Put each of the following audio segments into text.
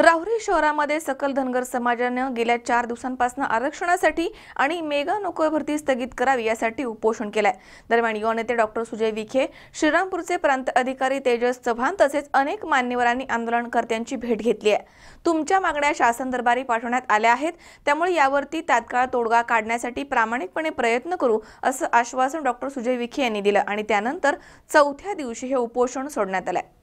राहुरी शहरामध्ये सकल धनगर समाजानं गेल्या चार दिवसांपासून आरक्षणासाठी आणि मेगा नोकर भरती स्थगित करावी यासाठी उपोषण केलंय. दरम्यान युवा नेते डॉक्टर सुजय विखे श्रीरामपूरचे प्रांत अधिकारी तेजस चव्हाण तसेच अनेक मान्यवरांनी आंदोलनकर्त्यांची भेट घेतली आहे. तुमच्या मागण्या शासन दरबारी पाठवण्यात आल्या आहेत त्यामुळे यावरती तात्काळ तोडगा काढण्यासाठी प्रामाणिकपणे प्रयत्न करू असं आश्वासन डॉक्टर सुजय विखे यांनी दिलं आणि त्यानंतर चौथ्या दिवशी हे उपोषण सोडण्यात आलंय.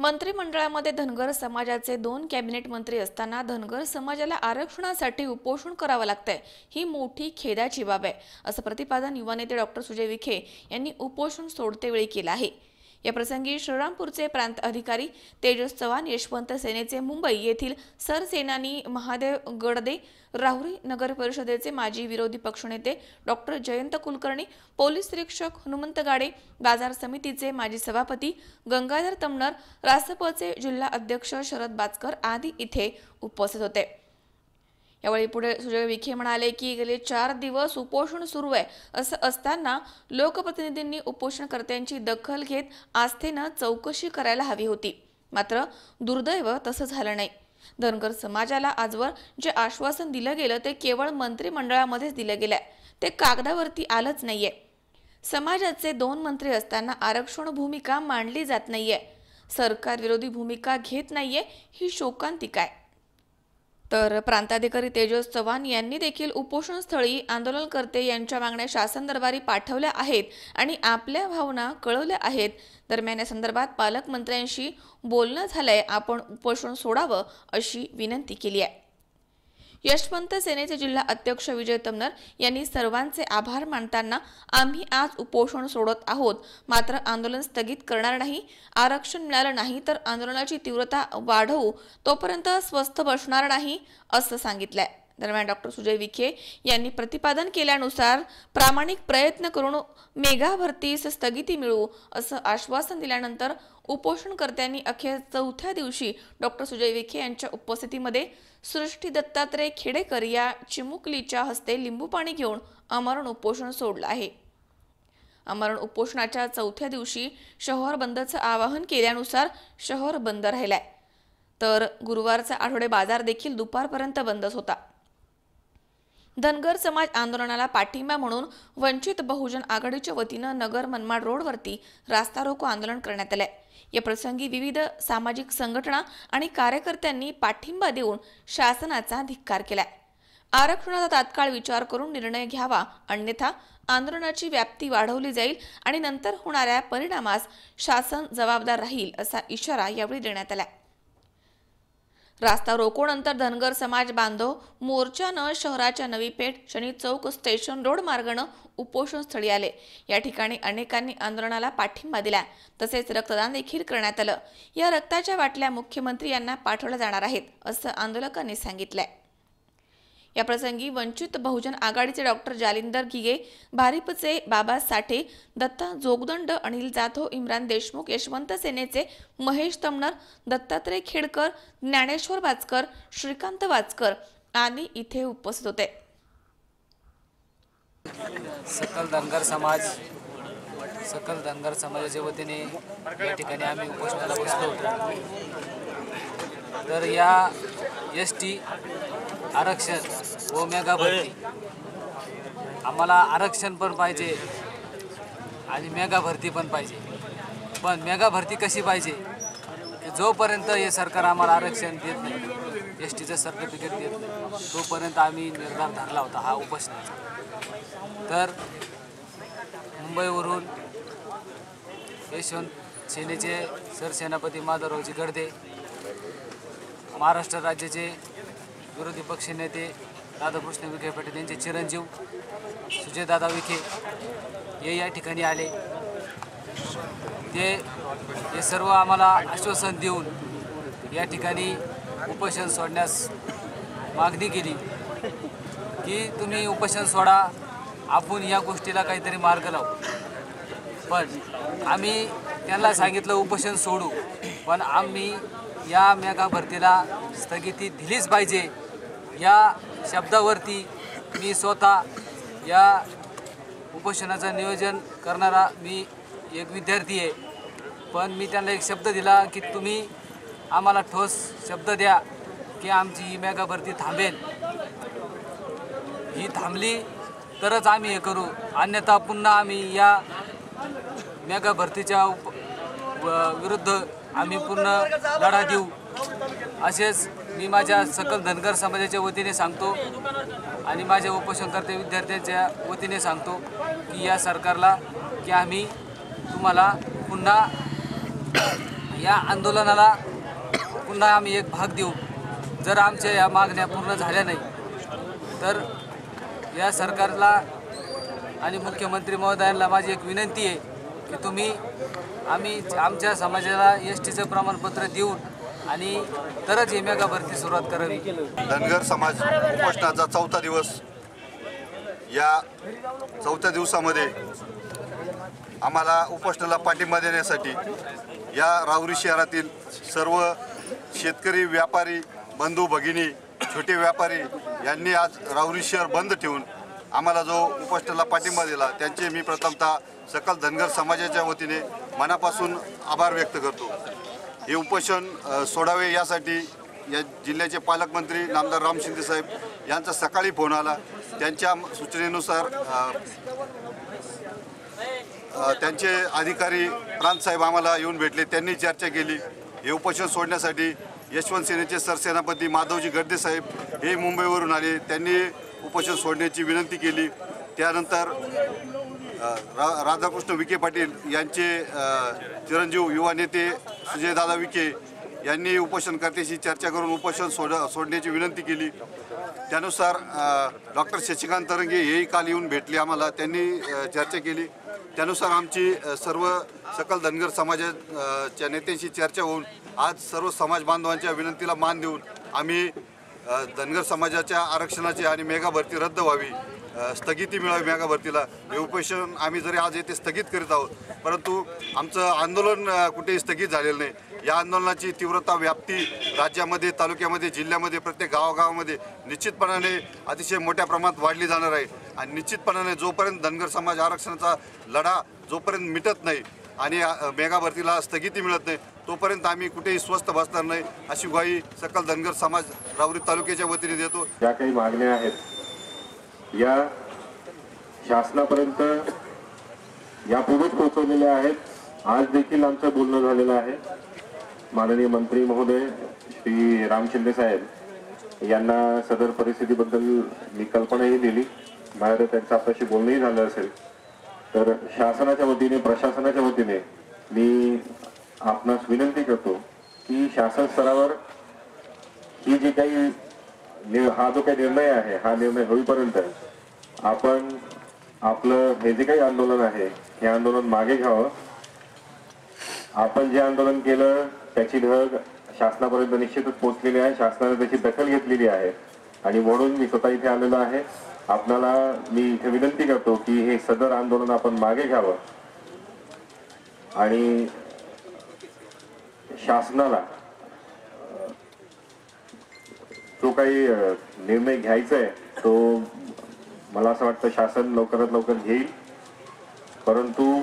मंत्रिमंडळामध्ये धनगर समाजाचे दोन कॅबिनेट मंत्री असताना धनगर समाजाला आरक्षणासाठी उपोषण करावं लागतंय. ही मोठी खेदाची बाब आहे. असं प्रतिपादन युवा नेते डॉक्टर सुजय विखे यांनी उपोषण सोडतेवेळी केलं आहे. या प्रसंगी श्रीरामपूरचे प्रांत अधिकारी तेजस चव्हाण यशवंत सेनेचे मुंबई येथील सरसेनानी महादेव गडदे राहुरी नगर परिषदेचे माजी विरोधी पक्षनेते डॉक्टर जयंत कुलकर्णी पोलीस निरीक्षक हनुमंत गाडे बाजार समितीचे माजी सभापती गंगाधर तमनर रासपचे जिल्हा अध्यक्ष शरद बाचकर आदी इथे उपस्थित होते. यावेळी पुढे सुजय विखे म्हणाले की गेले चार दिवस उपोषण सुरू आहे. असं असताना लोकप्रतिनिधींनी उपोषणकर्त्यांची दखल घेत आस्थेनं चौकशी करायला हवी होती. मात्र दुर्दैव तसं झालं नाही. धनगर समाजाला आजवर जे आश्वासन दिलं गेलं ते केवळ मंत्रिमंडळामध्येच दिलं गेलंय. ते कागदावरती आलंच नाहीये. समाजाचे दोन मंत्री असताना आरक्षण भूमिका मांडली जात नाहीये. सरकार विरोधी भूमिका घेत नाहीये ही शोकांतिका आहे. तर प्रांताधिकारी तेजस चव्हाण यांनी देखील उपोषणस्थळी आंदोलनकर्ते यांच्या मागण्या शासन दरबारी पाठवल्या आहेत आणि आपल्या भावना कळवल्या आहेत. दरम्यान या संदर्भात पालकमंत्र्यांशी बोलणं झालंय. आपण उपोषण सोडावं अशी विनंती केली आहे. यशवंत सेनेचे जिल्हा अध्यक्ष विजय तमनर यांनी सर्वांचे आभार मानताना आम्ही आज उपोषण सोडत आहोत. मात्र आंदोलन स्थगित करणार नाही आरक्षण मिळालं नाही तर आंदोलनाची तीव्रता वाढवू तोपर्यंत स्वस्थ बसणार नाही असं सांगितलंय. दरम्यान डॉक्टर सुजय विखे यांनी प्रतिपादन केल्यानुसार प्रामाणिक प्रयत्न करून मेगा भरतीस स्थगिती मिळवू असं आश्वासन दिल्यानंतर उपोषणकर्त्यांनी अखेर चौथ्या दिवशी डॉक्टर सुजय विखे यांच्या उपस्थितीमध्ये सृष्टी दत्तात्रय खेडेकर या चिमुकलीच्या हस्ते लिंबू पाणी घेऊन अमरण उपोषण सोडलं आहे. आमरण उपोषणाच्या चौथ्या दिवशी शहर बंदचं आवाहन केल्यानुसार शहर बंद राहिलाय. तर गुरुवारचा आठवडे बाजार देखील दुपारपर्यंत बंदच होता. धनगर समाज आंदोलनाला पाठिंबा म्हणून वंचित बहुजन आघाडीच्या वतीनं नगर मनमाड रोडवरती रास्ता रोको आंदोलन करण्यात आलंय. या प्रसंगी विविध सामाजिक संघटना आणि कार्यकर्त्यांनी पाठिंबा देऊन शासनाचा धिक्कार केलाय. आरक्षणाचा तात्काळ विचार करून निर्णय घ्यावा अन्यथा आंदोलनाची व्याप्ती वाढवली जाईल आणि नंतर होणाऱ्या परिणामास शासन जबाबदार राहील असा इशारा यावेळी देण्यात आला रास्ता रोकोनंतर धनगर समाज बांधव मोर्चानं शहराच्या नवी पेठ शनी चौक स्टेशन रोड मार्गानं उपोषणस्थळी आले. या ठिकाणी अनेकांनी आंदोलनाला पाठिंबा दिला तसेच रक्तदान देखील करण्यात आलं. या रक्ताच्या बाटल्या मुख्यमंत्री यांना पाठवल्या जाणार आहेत असं आंदोलकांनी सांगितलंय. याप्रसंगी वंचित बहुजन आघाडीचे डॉक्टर जालिंदर घिगे भारिपचे बाबा साठे दत्ता जोगदंड अनिल जाधव इम्रान देशमुख यशवंत सेनेचे महेश तमनर दत्तात्रय खेडकर ज्ञानेश्वर वाचकर श्रीकांत वाचकर आदी इथे उपस्थित होते. सकल धनगर समाज सकल धनगर समाजाच्या वतीने या ठिकाणी आम्ही उपोषणाला बसलो होतो. तर या एस टी आरक्षण व मेगा भरती. आम्हाला आरक्षण पण पाहिजे आणि मेगा भरती पण पाहिजे. पण मेगा भरती कशी पाहिजे? जोपर्यंत हे सरकार आम्हाला आरक्षण देत नाही एस टीचं सर्टिफिकेट देत नाही तोपर्यंत आम्ही निर्धार धरला होता हा उपोषणाचा तर मुंबईवरून यशवंत सेनेचे सरसेनापती माधवरावजी गडदे महाराष्ट्र राज्याचे विरोधी पक्षनेते राधाकृष्ण विखे पाटील यांचे चिरंजीव सुजयदादा विखे हे या ठिकाणी आले. ते हे सर्व आम्हाला आश्वासन देऊन या ठिकाणी उपोषण सोडण्यास मागणी केली की तुम्ही उपोषण सोडा आपण या गोष्टीला काहीतरी मार्ग लावू. पण आम्ही त्यांना सांगितलं उपोषण सोडू पण आम्ही या मेगा भरतीला स्थगिती दिलीच पाहिजे. या शब्दावरती मी स्वतः या उपोषणाचं नियोजन करणारा मी एक विद्यार्थी आहे. पण मी त्यांना एक शब्द दिला की तुम्ही आम्हाला ठोस शब्द द्या की आमची ही मेगा भरती थांबेल. ही थांबली तरच आम्ही हे करू. अन्यथा पुन्हा आम्ही या मेगा भरतीच्या उप व- विरुद्ध आम्ही पूर्ण लढा देऊ. असेच मी माझ्या सकल धनगर समाजाच्या वतीने सांगतो आणि माझ्या उपोषणकर्ते विद्यार्थ्यांच्या वतीने सांगतो की या सरकारला की आम्ही तुम्हाला पुन्हा या आंदोलनाला पुन्हा आम्ही एक भाग देऊ. जर आमच्या या मागण्या पूर्ण झाल्या नाही तर या सरकारला आणि मुख्यमंत्री महोदयांना माझी एक विनंती आहे की तुम्ही आम्ही आमच्या समाजाला एस टीचं प्रमाणपत्र देऊन आणि तरच ही भरती सुरुवात करावी धनगर समाज उपोषणाचा चौथा दिवस या चौथ्या दिवसामध्ये आम्हाला उपोषणाला पाठिंबा देण्यासाठी या राहुरी शहरातील सर्व शेतकरी व्यापारी बंधू भगिनी छोटे व्यापारी यांनी आज राहुरी शहर बंद ठेवून आम्हाला जो उपोषणाला पाठिंबा दिला त्यांचे मी प्रथमतः सकल धनगर समाजाच्या वतीने मनापासून आभार व्यक्त करतो. हे उपोषण सोडावे यासाठी या जिल्ह्याचे पालकमंत्री नामदार राम शिंदे साहेब यांचा सकाळी फोन आला. त्यांच्या सूचनेनुसार त्यांचे अधिकारी प्रांत साहेब आम्हाला येऊन भेटले. त्यांनी चर्चा केली. हे उपोषण सोडण्यासाठी यशवंत सेनेचे सरसेनापती माधवजी गर्दे साहेब हे मुंबईवरून आले. त्यांनी उपोषण सोडण्याची विनंती केली. त्यानंतर रा राधाकृष्ण विखे पाटील यांचे चिरंजीव युवा नेते सुजयदादा विखे यांनी उपोषणकर्त्याशी चर्चा करून उपोषण सोड सोडण्याची विनंती केली. त्यानुसार डॉक्टर शशिकांत तरंगे हेही काल येऊन भेटले आम्हाला. त्यांनी चर्चा केली. त्यानुसार आमची सर्व सकल धनगर समाजाच्या नेत्यांशी चर्चा होऊन आज सर्व समाज बांधवांच्या विनंतीला मान देऊन आम्ही धनगर समाजाच्या आरक्षणाची आणि मेगा भरती रद्द व्हावी. स्थगिती मिळावी मेगा भरतीला हे उपोषण आम्ही जरी आज येथे स्थगित करीत आहोत परंतु आमचं आंदोलन कुठेही स्थगित झालेलं नाही. या आंदोलनाची तीव्रता व्याप्ती राज्यामध्ये तालुक्यामध्ये जिल्ह्यामध्ये प्रत्येक गावागावामध्ये निश्चितपणाने अतिशय मोठ्या प्रमाणात वाढली जाणार आहे. आणि निश्चितपणाने जोपर्यंत धनगर समाज आरक्षणाचा लढा जोपर्यंत मिटत नाही आणि अ, मेगा भरतीला स्थगिती मिळत नाही तोपर्यंत आम्ही कुठेही स्वस्त बसणार नाही अशी ग्वाही सकल धनगर समाज रावरी तालुक्याच्या वतीने देतो. ज्या काही मागण्या आहेत या शासनापर्यंत यापूर्वीच पोहोचवलेल्या आहेत. आज देखील आमचं बोलणं झालेलं आहे. माननीय मंत्री महोदय श्री राम शिंदे साहेब यांना सदर परिस्थितीबद्दल मी कल्पनाही दिली. बाहेर त्यांचं आपल्याशी बोलणंही झालं असेल. तर शासनाच्या वतीने प्रशासनाच्या वतीने मी आपणास विनंती करतो की शासन स्तरावर ही जी काही हा जो काही निर्णय आहे हा निर्णय होईपर्यंत आपण आपलं हे जे काही आंदोलन आहे हे आंदोलन मागे घ्यावं. आपण जे आंदोलन केलं त्याची ढग शासनापर्यंत निश्चितच पोहोचलेली आहे शासनाने त्याची दखल घेतलेली आहे. आणि म्हणून मी स्वतः इथे आलेलो आहे. आपल्याला मी इथे विनंती करतो की हे सदर आंदोलन आपण मागे घ्यावं. आणि शासनाला जो काही निर्णय घ्यायचा आहे तो मला असं वाटतं शासन लवकरात लवकर घेईल. परंतु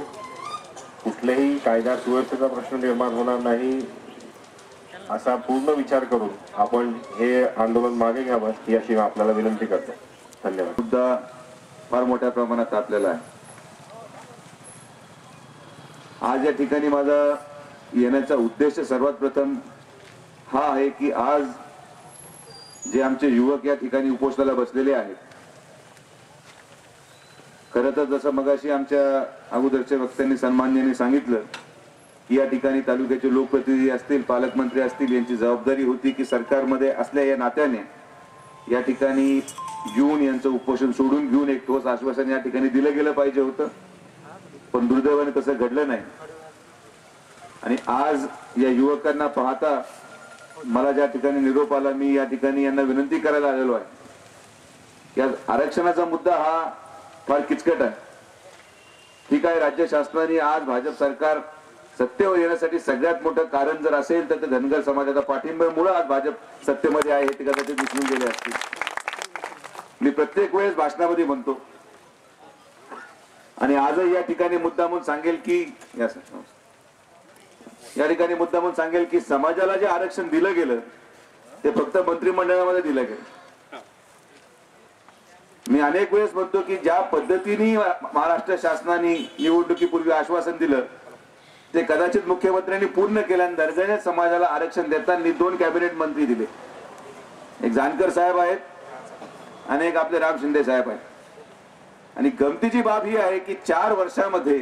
कुठल्याही कायदा सुव्यवस्थेचा प्रश्न निर्माण होणार नाही असा पूर्ण विचार करून आपण हे आंदोलन मागे घ्यावं ही अशी आपल्याला विनंती करतो. धन्यवाद. मुद्दा फार मोठ्या प्रमाणात आपल्याला आहे. आज या ठिकाणी माझा येण्याचा उद्देश सर्वात प्रथम हा आहे की आज जे आमचे युवक या ठिकाणी उपोषणाला बसलेले आहेत. खरं तर जसं मगाशी आमच्या अगोदरच्या वक्त्यांनी सन्मान्याने सांगितलं की या ठिकाणी तालुक्याचे लोकप्रतिनिधी असतील पालकमंत्री असतील यांची जबाबदारी होती की सरकारमध्ये असल्या या नात्याने या ठिकाणी येऊन यांचं उपोषण सोडून घेऊन एक ठोस आश्वासन या ठिकाणी दिलं गेलं पाहिजे होतं. पण दुर्दैवाने तसं घडलं नाही. आणि आज या युवकांना पाहता मला ज्या ठिकाणी निरोप आला मी या ठिकाणी यांना विनंती करायला आलेलो आहे. या आरक्षणाचा मुद्दा हा फार किचकट आहे. ठीक आहे राज्य शासनाने आज भाजप सरकार सत्तेवर येण्यासाठी सगळ्यात मोठं कारण जर असेल तर ते धनगर समाजाचा पाठिंब्यामुळे आज भाजप सत्तेमध्ये आहे हे ते कदाचित दिसून गेले असतील. मी प्रत्येक वेळेस भाषणामध्ये म्हणतो. आणि आजही या ठिकाणी मुद्दा म्हणून सांगेल की या सर या ठिकाणी मुद्दा म्हणून सांगेल की समाजाला जे आरक्षण दिलं गेलं ते फक्त मंत्रिमंडळामध्ये दिलं गेलं. मी अनेक वेळेस म्हणतो की ज्या पद्धतीने महाराष्ट्र शासनाने निवडणुकीपूर्वी आश्वासन दिलं ते कदाचित मुख्यमंत्र्यांनी पूर्ण केलं आणि समाजाला आरक्षण देताना दोन कॅबिनेट मंत्री दिले. एक जानकर साहेब आहेत आणि एक आपले राम शिंदे साहेब आहेत. आणि गमतीची बाब ही आहे की चार वर्षामध्ये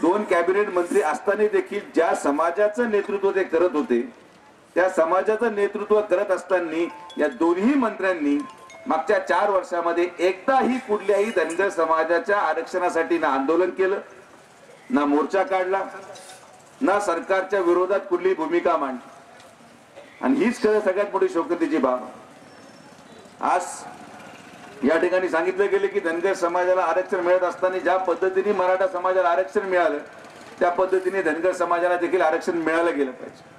दोन कॅबिनेट मंत्री असताना देखील ज्या समाजाचं नेतृत्व ते करत होते त्या समाजाचं नेतृत्व करत असताना या दोन्ही मंत्र्यांनी मागच्या चार वर्षामध्ये एकदाही कुठल्याही धनगर समाजाच्या आरक्षणासाठी ना आंदोलन केलं ना मोर्चा काढला ना सरकारच्या विरोधात कुठली भूमिका मांडली. आणि हीच खरं सगळ्यात मोठी शोकतेची बाब. आज या ठिकाणी सांगितलं गेले की धनगर समाजाला आरक्षण मिळत असताना ज्या पद्धतीने मराठा समाजाला आरक्षण मिळालं त्या पद्धतीने धनगर समाजाला देखील आरक्षण मिळालं गेलं पाहिजे.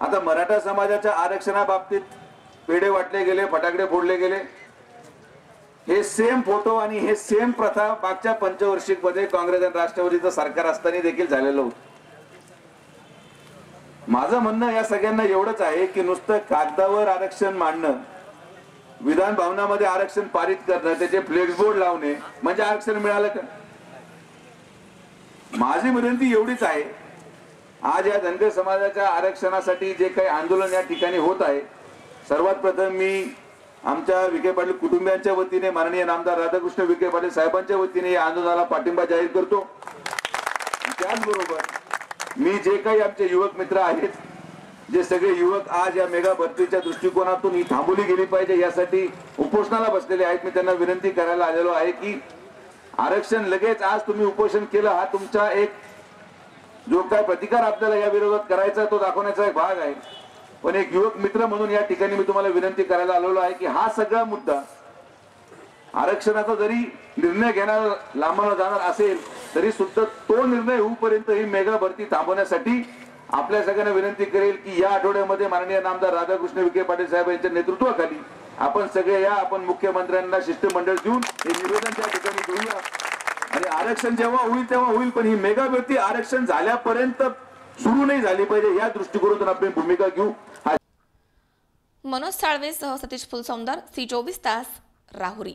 आता मराठा समाजाच्या आरक्षणाबाबतीत पेढे वाटले गेले फटाकडे फोडले गेले. हे सेम फोटो आणि हे सेम प्रथा मागच्या पंचवर्षिकमध्ये काँग्रेस आणि राष्ट्रवादीचं सरकार असताना देखील झालेलं होतं. माझं म्हणणं या सगळ्यांना एवढंच आहे की नुसतं कागदावर आरक्षण मांडणं विधान भवनामध्ये आरक्षण पारित करणं त्याचे फ्लेक्स बोर्ड लावणे म्हणजे आरक्षण मिळालं का? माझी विनंती एवढीच आहे आज या धनगर समाजाच्या आरक्षणासाठी जे काही आंदोलन या ठिकाणी होत आहे सर्वात प्रथम मी आमच्या विखे पाटील कुटुंबियांच्या वतीने माननीय नामदार राधाकृष्ण विखे पाटील साहेबांच्या वतीने या आंदोलनाला पाठिंबा जाहीर करतो. त्याचबरोबर मी जे काही आमचे युवक मित्र आहेत जे सगळे युवक आज या मेगा भरतीच्या दृष्टिकोनातून ही थांबवली गेली पाहिजे यासाठी उपोषणाला बसलेले आहेत. मी त्यांना विनंती करायला आलेलो आहे की आरक्षण लगेच आज तुम्ही उपोषण केलं हा तुमचा एक जो काय प्रतिकार आपल्याला या विरोधात करायचा तो दाखवण्याचा एक भाग आहे. पण एक युवक मित्र म्हणून या ठिकाणी मी तुम्हाला विनंती करायला आलेलो आहे की हा सगळा मुद्दा आरक्षणाचा जरी निर्णय घेणार लांबवला जाणार असेल तरी सुद्धा तो निर्णय होऊपर्यंत ही मेगा भरती थांबवण्यासाठी आपल्या सगळ्यांना विनंती करेल की या आठवड्यामध्ये माननीय नामदार राधाकृष्ण विखे पाटील साहेब यांच्या नेतृत्वाखाली आपण सगळे या आपण मुख्यमंत्र्यांना शिष्टमंडळ देऊन हे निवेदन त्या ठिकाणी घेऊया आणि आरक्षण जेव्हा होईल तेव्हा होईल पण ही मेगा आरक्षण झाल्यापर्यंत सुरू नाही झाली पाहिजे या दृष्टिकोनातून आपण भूमिका घेऊ. मनोज साळवे सह सतीश फुलसौंदर सी चोवीस तास राहुरी.